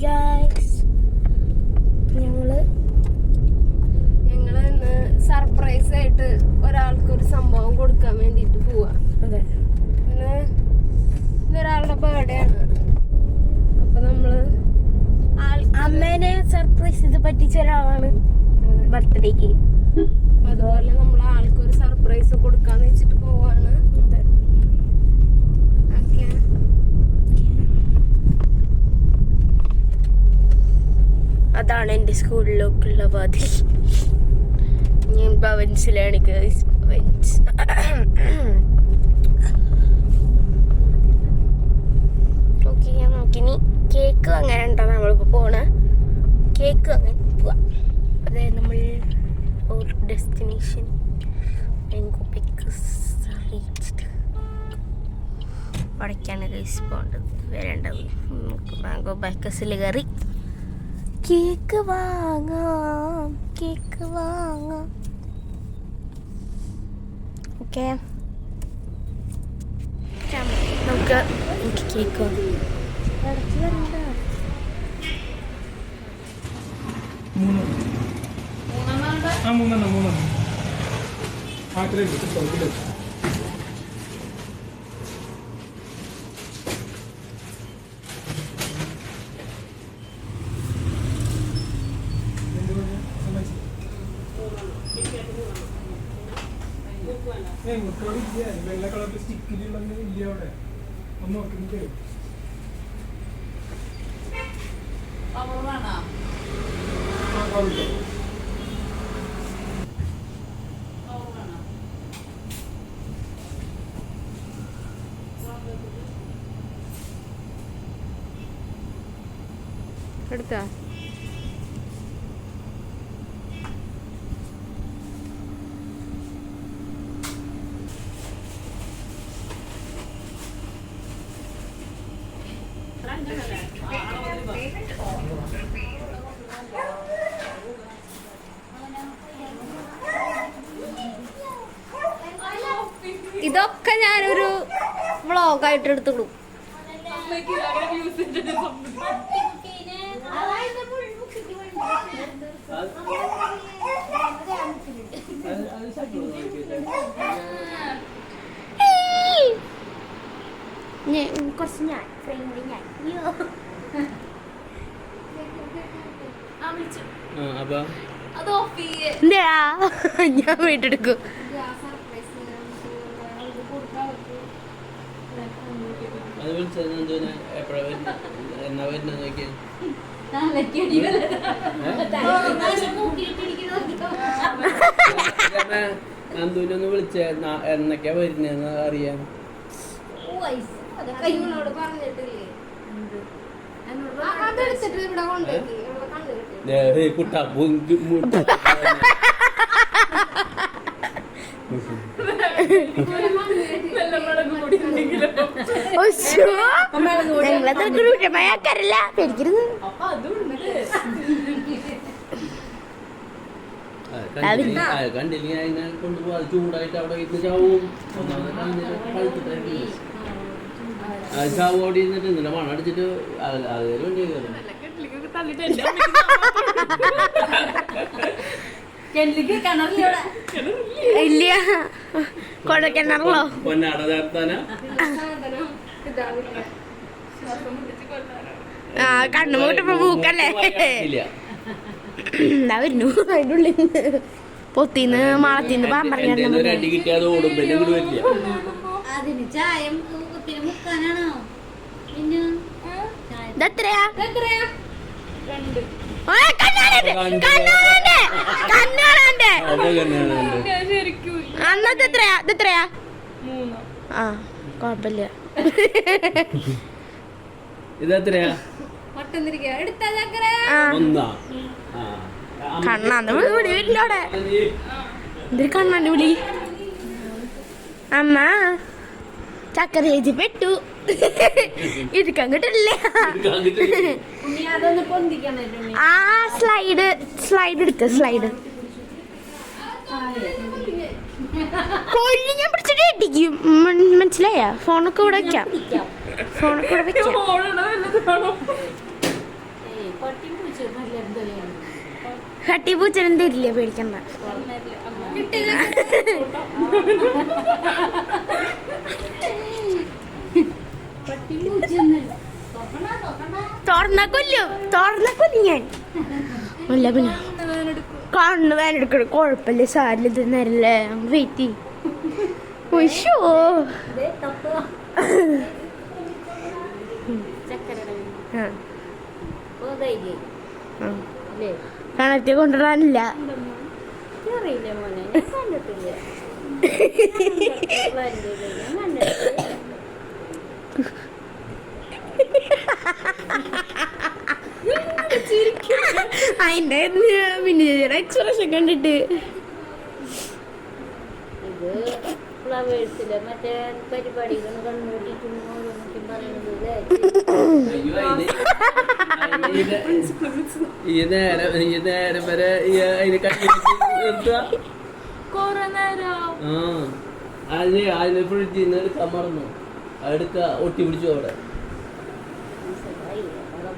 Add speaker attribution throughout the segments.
Speaker 1: Guys ഞങ്ങൾ
Speaker 2: ഞങ്ങൾ ഇന്ന് സർപ്രൈസ് ആയിട്ട് ഒരാൾക്ക് ഒരു സംഭവം കൊടുക്കാൻ വേണ്ടിട്ട് പോവാ.
Speaker 1: അതെ.
Speaker 2: ഇന്ന് ഇന്നൊരാളുടെ ബർത്ത്ഡേ ആണ്. അപ്പൊ നമ്മൾ
Speaker 1: അമ്മേനെ സർപ്രൈസ് ചെയ്ത് പറ്റിച്ച ഒരാളാണ് ബർത്ത്ഡേക്ക്
Speaker 2: അതുപോലെ നമ്മൾ ആൾക്കൊരു സർപ്രൈസ് കൊടുക്കാന്ന് വെച്ചിട്ട് പോവാണ്
Speaker 1: അതെ
Speaker 2: ഓക്കെ
Speaker 1: അതാണ് എന്റെ സ്കൂളിലേക്കുള്ള വാതിൽ. ഞാൻ ഭവൻസിലാണ് ഭവൻസ് ഓക്കെ ഞാൻ നോക്കിനി കേക്ക് അങ്ങനെ ഉണ്ടോ നമ്മളിപ്പോൾ പോണ? കേക്ക് അങ്ങനെ പോവാ. അതായത് നമ്മൾ ഒരു ഡെസ്റ്റിനേഷൻ അവിടേക്കാണ് ഗൈസ് പോകേണ്ടത്. വരേണ്ടത്. നമുക്ക് മാംഗോ ബൈക്കസിൽ കയറി. കേക്ക് വാങ്ങാം. കേക്ക് വാങ്ങാം. ഓക്കെ. നമുക്ക് എനിക്ക് കേക്ക്
Speaker 3: ആ മൂന്നെണ്ണം മൂന്നെണ്ണം. പാത്രയിൽ വെച്ച് സൗകര്യം വെച്ചു വെള്ള കളറിൽ സ്റ്റിക്കിലുള്ള ഇല്ല അവിടെ. ഒന്ന് നോക്കിട്ട്
Speaker 2: എടുത്താ? ഇതൊക്കെ ഞാനൊരു വ്ളോഗായിട്ട് എടുത്തുള്ളൂ
Speaker 1: കുറച്ച് ഞാൻ ഫ്രണ്ട് ഞാൻ. ഞാൻ വീട്ടെടുക്കും
Speaker 4: അത് വിളിച്ചത് എന്തിനാ എപ്പോഴാ വരുന്നത് എന്നാ വരുന്നത് നോക്കിയാൽ നന്ദൂരൊന്ന് വിളിച്ച. എന്നൊക്കെയാ വരുന്നതെന്ന് അറിയാൻ.
Speaker 2: കുട്ടാ ആ, അതെടുത്തിട്ട് ഇവിടെ കൊണ്ടുപോയി ഇവിടെ കണ്ടു കിട്ടി
Speaker 4: കുട്ടാ
Speaker 1: ഞങ്ങളത്ര ക്രൂരമായ ആക്കാരല്ല പേടിക്കരുത്
Speaker 4: കണ്ടില്ലെങ്കിൽ കൊണ്ടുപോകാം അത് ചൂടായിട്ട് അവിടെ ഇരുന്ന് ചാവും. ചാവും അവിടെ ഇരുന്നിട്ട് ഇന്നലെ മണം അടിച്ചിട്ട് അത് വണ്ടി കയറും
Speaker 1: ഇല്ല.
Speaker 2: സാധനം ഇതാവില്ല
Speaker 1: ആ കണ്ണു മൂട്ടപ്പോ മൂക്കല്ലേ? എന്താ വരുന്നു അതിന്റെ ഉള്ളിൽ നിന്ന്. പൊത്തിന്ന് മാളത്തിന്ന്
Speaker 4: വരില്ല
Speaker 5: അതിന് ചായം മുക്കാനാണോ?
Speaker 1: ഇതെത്രയാ
Speaker 2: രണ്ട് ശരിക്കും.
Speaker 1: അന്നത്തെ എത്രയാ? ഇത്
Speaker 2: മൂന്ന്.
Speaker 1: ആ കുഴപ്പമില്ല
Speaker 4: ഇതെത്രയാ
Speaker 1: കണ്ണാന്ന് വിളി വീട്ടിലോടെ എന്തൊരു കണ്ണാന്റെ വിളി അമ്മ. ചക്കര ചേച്ചി പെട്ടു. കിട്ടില്ല.
Speaker 2: ഉണ്ണി
Speaker 1: ആ സ്ലൈഡ് സ്ലൈഡ് എടുക്ക സ്ലൈഡ് കൊല്ലി ഞാൻ പിടിച്ചിട്ട് ഇടിക്കും. മനസ്സിലായ? ഫോണൊക്കെ ഇവിടെ വെക്കാം. ഫോണൊക്കെ ഇവിടെ വെക്കാം.
Speaker 5: പട്ടി പൂച്ച നല്ല എന്തോലെയാണ്
Speaker 1: ഹട്ടി പൂച്ചനും തരില്ല പേടിക്കണ്ട. തുറന്ന കൊല്ലും. തുറന്ന കൊല്ലും ഞാൻ. അല്ല പിന്നെ കണ്ണ് വേനെടുക്കണം കുഴപ്പമില്ല സാരില്ല ഇത് നേരല്ലേ? വെയിറ്റ് ആ. കണക്റ്റ് കൊണ്ടുവരാനില്ല.
Speaker 5: അറിയില്ല മോനെ. കണ്ടിട്ടില്ല.
Speaker 1: അതിന്റെ പിന്നെ എക്സ്പ്രഷൻ കണ്ടിട്ട്.
Speaker 5: ഇത് ഫ്ലവേഴ്സിലെ മറ്റേ പരിപാടികൾ
Speaker 4: ഈ നേരെ ഈ നേരം വരെ ഈ അതിന് കൈ
Speaker 2: കൊറേ നേരം
Speaker 4: ആ. അതിന് അതിന് ഫ്രിഡ്ജിൽ നിന്ന് എടുക്കാൻ മറന്നു. അതെടുക്ക ഒട്ടി പിടിച്ചു അവിടെ.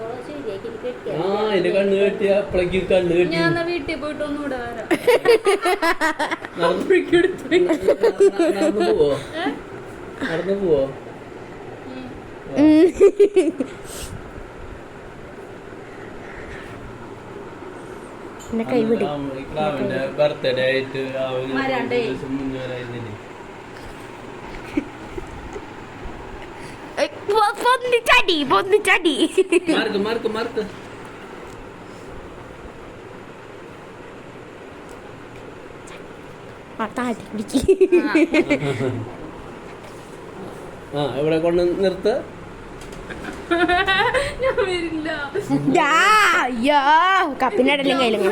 Speaker 4: ആ അതിന്റെ കണ്ണ് കെട്ടിയ അപ്പളേക്ക് കണ്ണ് കെട്ടി.
Speaker 2: ഞാൻ വീട്ടിൽ പോയിട്ട് ഒന്നുകൂടെ വരാം.
Speaker 4: നടന്ന് പോവോ? നടന്നു പോവോ?
Speaker 1: എന്നെ കൈവിടി.
Speaker 4: ക്ലാവിന്റെ ബർത്ത്ഡേ ആയിട്ട്
Speaker 1: പൊന്നിച്ചടി പൊന്നിച്ചടി
Speaker 4: മാർക്ക് മാർക്ക് മാർക്ക്.
Speaker 1: ആ
Speaker 4: ഇവിടെ കൊണ്ട് നിർത്ത്?
Speaker 1: കപ്പിനടലും കയ്യിലും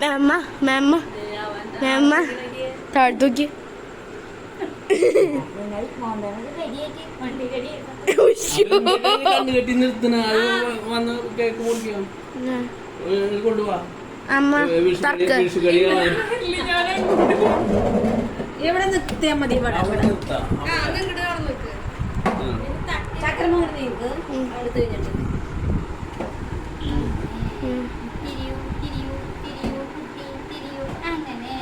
Speaker 1: മേമ്മ മേമ്മ മേമ്മ. താഴ്ത്തൂക്കി.
Speaker 4: കെട്ടി നിർത്തണ? വന്ന് കേക്ക് മുറിക്കാം കൊണ്ടുപോവാ
Speaker 1: അമ്മ
Speaker 2: എവിടെ നിർത്തിയാ മതി ഇവിടെ?
Speaker 4: അടുത്ത് നിർത്താം
Speaker 2: ആ നിങ്ങടെ അവിടെ നിൽക്ക്
Speaker 4: ആ.
Speaker 5: ചക്രമോഹൻ നീക്ക് അടുത്ത് കഴിഞ്ഞിട്ട്
Speaker 1: ഉം.
Speaker 5: തിരിയൂ തിരിയൂ തിരിയൂ കുട്ടി തിരിയൂ അങ്ങനെ.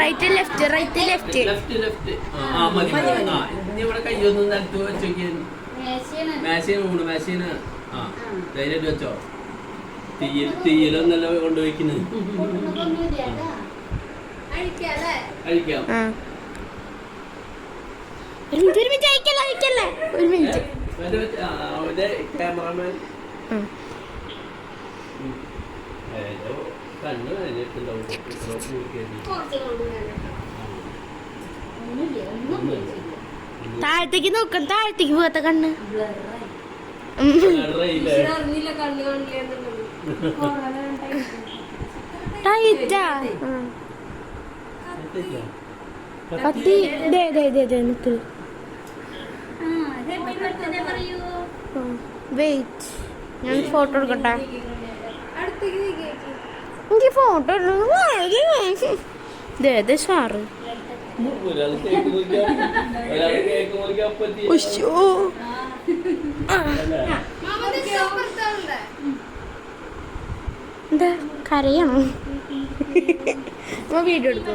Speaker 1: Right left right left
Speaker 4: left left. ആ, മതി ആ ഇനി ഇവിടെ കയ്യൊന്നും നിലത്ത് വെച്ചോക്കിയാൽ
Speaker 5: മേശയാണ്
Speaker 4: ഊണ് മേശീന് ആ ധൈര്യമായിട്ട് വെച്ചോ. തീയിൽ തീയിലൊന്നല്ല
Speaker 2: അഴിക്കല്ലേ
Speaker 4: കഴിക്കാം
Speaker 1: ഒരു മിനിറ്റ് അയക്കല്ല അയക്കല്ലേ ഒരു മിനിറ്റ്.
Speaker 4: ക്യാമറമാൻ കണ്ണ് കഴിഞ്ഞിട്ടുണ്ടാവും
Speaker 1: താഴത്തേക്ക് നോക്കാം താഴത്തേക്ക് പോകാത്ത കണ്ണ്. ടൈറ്റാ. കത്തി. ദേ ദേ ദേ ദേ നിക്ക്
Speaker 5: ആ ഹാപ്പി ബർത്ത്ഡേ പറയൂ
Speaker 1: വെയിറ്റ് ഞാൻ ഫോട്ടോ എടുക്കട്ടെ? എനിക്ക് ഫോട്ടോ സാറ് എന്താ? കരയണോ? വീഡിയോ എടുക്കോ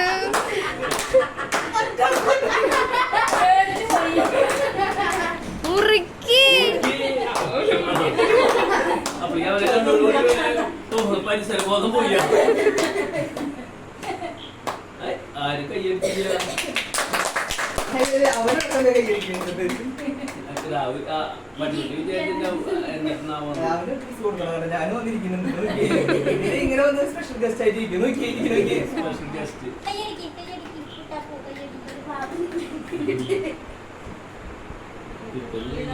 Speaker 4: എന്നിട്ടുണ്ടാവും
Speaker 3: ഞാനും വന്നിരിക്കുന്നുണ്ട് ഇങ്ങനെ വന്ന് സ്പെഷ്യൽ ഗസ്റ്റ് ആയിട്ട് ഇരിക്കുന്നു നോക്കി നോക്കി
Speaker 4: സ്പെഷ്യൽ ഗസ്റ്റ്
Speaker 5: കയ്യടിക്ക് കയ്യടിക്ക്. കുട്ടാപ്പൂ കയ്യടിക്ക് ഒരു പാവം
Speaker 4: ഇപ്പൊ ഇല്ല.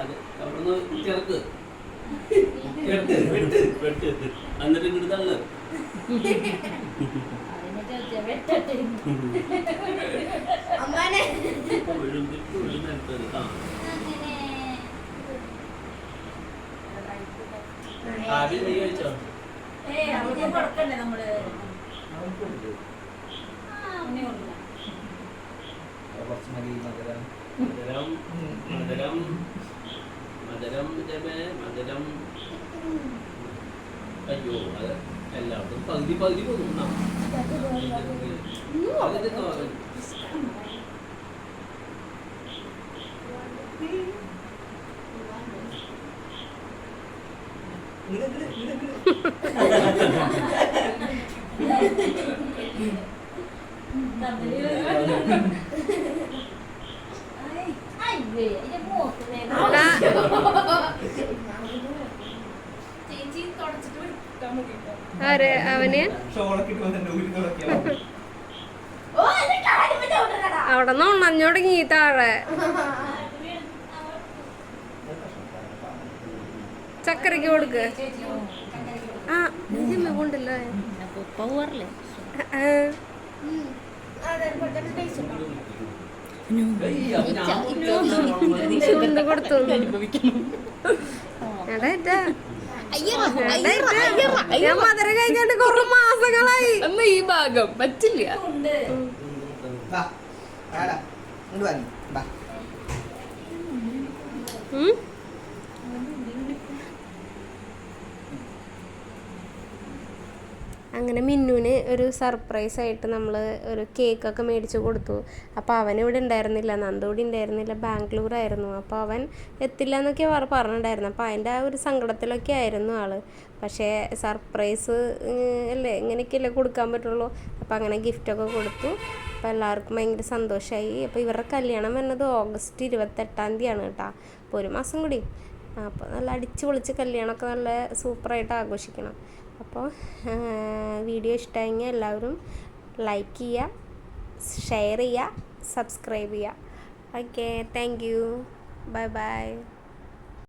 Speaker 4: അത് അവിടുന്ന് ചേർക്ക് ചേർക്ക് വെട്ട് വെട്ട് എന്നിട്ട് ഇങ്ങോട്ട് തള്ളു
Speaker 5: അതിനെ ചോദിച്ചാൽ
Speaker 1: അമ്മാനെ
Speaker 4: ആദ്യം നീ കഴിച്ചോ
Speaker 3: മധുരം
Speaker 4: മധുരം മധുരം മധുരം അയ്യോ അത് എല്ലാവർക്കും പകുതി പകുതി പോകുന്നു അതിന്റെ
Speaker 1: കാര്യം അവന്? അവിടെ
Speaker 2: നിന്ന് ഉണഞ്ഞു തുടങ്ങി താഴെ. ചക്കരക്ക് കൊടുക്ക്. ഇതിമ്മ കൊണ്ടല്ലോ ആ,
Speaker 1: അതെ കുറച്ച് ടേസ്റ്റ് ഉണ്ടാവും
Speaker 4: ഏയ്, അപ്പൊ ഞാൻ മുറിച്ചോ?
Speaker 2: ചുണ്ട് കൊടുത്തു. ഞാൻ മധുരം കഴിഞ്ഞിട്ട് കുറെ മാസങ്ങളായി.
Speaker 6: എന്നാ ഈ ഭാഗം? പറ്റില്ല.
Speaker 3: വാ ആടാ വാ നീ. വാ
Speaker 2: ഉം? അങ്ങനെ മിന്നുവിന് ഒരു സർപ്രൈസ് ആയിട്ട് നമ്മൾ ഒരു കേക്കൊക്കെ മേടിച്ച് കൊടുത്തു. അപ്പോൾ അവൻ ഇവിടെ ഉണ്ടായിരുന്നില്ല. നന്ദോടി ഉണ്ടായിരുന്നില്ല. ബാംഗ്ലൂർ ആയിരുന്നു. അപ്പോൾ അവൻ എത്തില്ല എന്നൊക്കെ പറഞ്ഞിട്ടുണ്ടായിരുന്നു. അപ്പോൾ അതിന്റെ ആ ഒരു സങ്കടത്തിലൊക്കെ ആയിരുന്നു ആൾ പക്ഷേ സർപ്രൈസ് അല്ലേ ഇങ്ങനെയൊക്കെയല്ലേ കൊടുക്കാൻ പറ്റുള്ളൂ. അപ്പോൾ അങ്ങനെ ഗിഫ്റ്റൊക്കെ കൊടുത്തു. അപ്പോൾ എല്ലാവർക്കും ഭയങ്കര സന്തോഷമായി അപ്പോൾ ഇവരുടെ കല്യാണം വരുന്നത് ഓഗസ്റ്റ് ഇരുപത്തെട്ടാം തീയതിയാണ് കേട്ടോ. അപ്പോൾ ഒരു മാസം കൂടി. അപ്പോൾ നല്ല അടിച്ച് പൊളിച്ച് കല്യാണമൊക്കെ നല്ല സൂപ്പറായിട്ട് ആഘോഷിക്കണം. അപ്പോൾ വീഡിയോ ഇഷ്ടമായെങ്കിൽ എല്ലാവരും ലൈക്ക് ചെയ്യുക ഷെയർ ചെയ്യുക സബ്സ്ക്രൈബ് ചെയ്യുക. Okay thank you bye bye